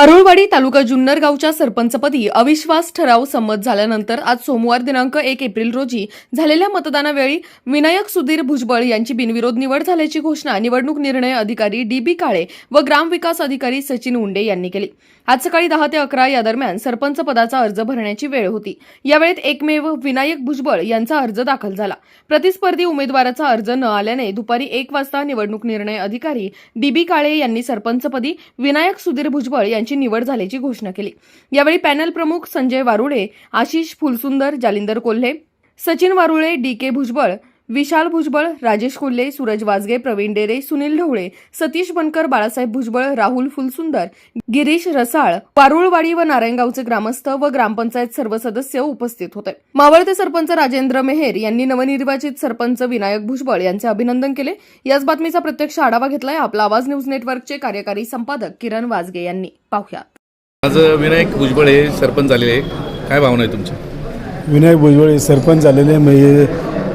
वारुळवाडी तालुका जुन्नर गावच्या सरपंचपदी अविश्वास ठराव संमत झाल्यानंतर आज सोमवार दिनांक एक एप्रिल रोजी झालेल्या मतदानावेळी विनायक सुधीर भुजबळ यांची बिनविरोध निवड झाल्याची घोषणा निवडणूक निर्णय अधिकारी डी बी काळे व ग्रामविकास अधिकारी सचिन उंडे यांनी केली. आज सकाळी दहा ते अकरा या दरम्यान सरपंच पदाचा अर्ज भरण्याची वेळ होती. यावेळेत एकमेव विनायक भुजबळ यांचा अर्ज दाखल झाला. प्रतिस्पर्धी उमेदवाराचा अर्ज न आल्याने दुपारी एक वाजता निवडणूक निर्णय अधिकारी डी बी काळे यांनी सरपंचपदी विनायक सुधीर भुजबळ यांची निवड झाल्याची घोषणा केली. यावेळी पॅनल प्रमुख संजय वारुळे आशिष फुलसुंदर जालिंदर कोल्हे सचिन वारुळे डी के भुजबळ विशाल भुजबळ राजेश कोल्हे सूरज वाजगे प्रवीण डेरे सुनील ढवळे सतीश बनकर बाळासाहेब भुजबळ राहुल फुलसुंदर गिरीश रसाळ वारुळवाडी व नारायणगावचे ग्रामस्थ व ग्रामपंचायत सर्व सदस्य उपस्थित होते. मावळते सरपंच राजेंद्र मेहेर यांनी नवनिर्वाचित सरपंच विनायक भुजबळ यांचे अभिनंदन केले. याच बातमीचा प्रत्यक्ष आढावा घेतलाय आपला आवाज न्यूज नेटवर्कचे कार्यकारी संपादक किरण वाजगे यांनी. पाहुया. आज विनायक भुजबळ हे सरपंच झालेले. काय भावना आहे तुमच्या विनायक भुजबळ हे सरपंच झालेले म्हणजे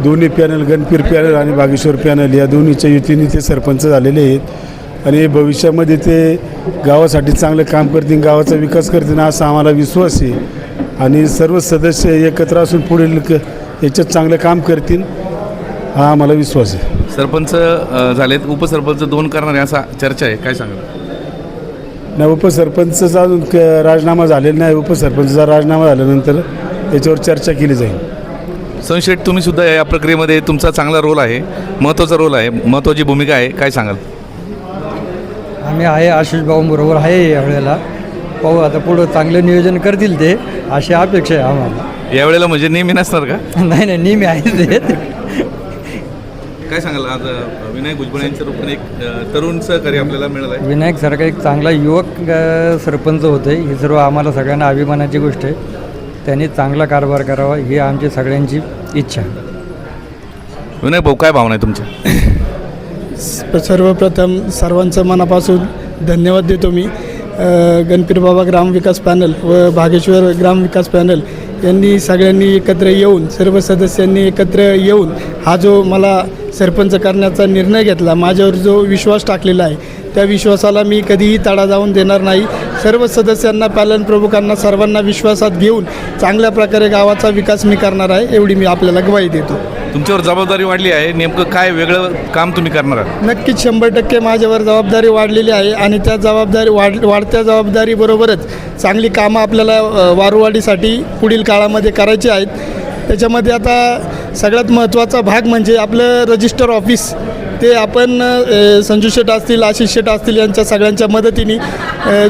दोन्ही पॅनल गणपीर पॅनल आणि बागेश्वर पॅनल या दोन्हीच्या युतीने ते सरपंच झालेले आहेत. आणि भविष्यामध्ये ते गावासाठी चांगलं काम करतील गावाचा विकास करतील असा आम्हाला विश्वास आहे. आणि सर्व सदस्य एकत्र असून पुढील क- याच्यात चांगलं काम करतील हा आम्हाला विश्वास आहे. सरपंच झालेत. उपसरपंच दोन करणार असा चर्चा आहे. काय सांगाल? नाही उपसरपंचचा अजून क- राजीनामा झालेला नाही. उपसरपंचचा राजीनामा झाल्यानंतर त्याच्यावर चर्चा केली जाईल. संशेट तुम्ही सुद्धा या प्रक्रियेमध्ये तुमचा चांगला रोल आहे. महत्त्वाचा रोल आहे. महत्त्वाची भूमिका आहे. काय सांगाल? आम्ही आहे आशिष भाऊंबरोबर आहे यावेळेला पाहू आता पुढं चांगलं नियोजन करतील ते अशी अपेक्षा आहे आम्हाला. यावेळेला म्हणजे नेहमी नसणार का? नाही नाही नेहमी आहे ते. काय सांगाल? आज अ, विनायक भुजबळ यांच्या रूपाने एक अ, तरुण सहकारी आपल्याला मिळाला आहे विनायक सारखा एक चांगला युवक अ, सरपंच होते ही सर्व आम्हाला सगळ्यांना अभिमानाची गोष्ट आहे. त्यांनी चांगला कारभार करावा ही आमची सगळ्यांची इच्छा आहे. विनायक भाऊ काय भावना आहे तुमच्या? सर्वप्रथम सर्वांचं मनापासून धन्यवाद देतो मी. अ, गणपती बाबा ग्रामविकास पॅनल व भागेश्वर ग्रामविकास पॅनल यांनी सगळ्यांनी एकत्र येऊन सर्व सदस्यांनी एकत्र येऊन हा जो मला सरपंच करण्याचा निर्णय घेतला माझ्यावर जो विश्वास टाकलेला आहे त्या विश्वासाला मी कधीही तडा जाऊन देणार नाही. सर्व सदस्यांना पॅलन प्रमुखांना सर्वांना विश्वासात घेऊन चांगल्या प्रकारे गावाचा विकास मी करणार आहे एवढी मी आपल्याला ग्वाही देतो. तुमच्यावर जबाबदारी वाढली आहे नेमकं काय वेगळं काम तुम्ही करणार आहात? नक्कीच शंभर टक्के माझ्यावर जबाबदारी वाढलेली आहे आणि त्या जबाबदारी वाढ वाढत्या जबाबदारीबरोबरच चांगली कामं आपल्याला वारुवाडीसाठी पुढील काळामध्ये करायची आहेत. त्याच्यामध्ये आता सगळ्यात महत्त्वाचा भाग म्हणजे आपलं रजिस्टर ऑफिस. ते आपण संजू शेट असतील आशिष शेट असतील यांच्या सगळ्यांच्या मदतीने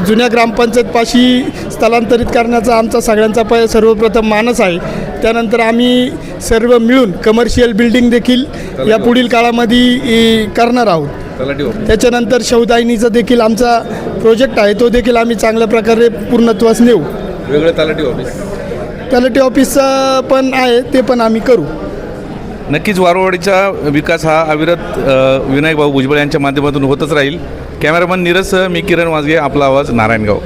जुन्या ग्रामपंचायतपाशी स्थलांतरित करण्याचा आमचा सगळ्यांचा प सर्वप्रथम मानस आहे. त्यानंतर आम्ही सर्व मिळून कमर्शियल बिल्डिंग देखील या पुढील काळामध्ये करणार आहोत. त्याच्यानंतर शवदायनीचा देखील आमचा प्रोजेक्ट आहे. तो देखील आम्ही चांगल्या प्रकारे पूर्णत्वास नेऊ. वेगळं तलाठी ऑफिस तलाठी ऑफिसचं पण आहे ते पण आम्ही करू. नक्कीच वारवाडीचा विकास हा अविरत अ, विनायक भाऊ भुजबळ यांच्या माध्यमातून होतच राहील. कॅमेरामन नीरस मी किरण वाजगे आपला आवाज नारायणगाव.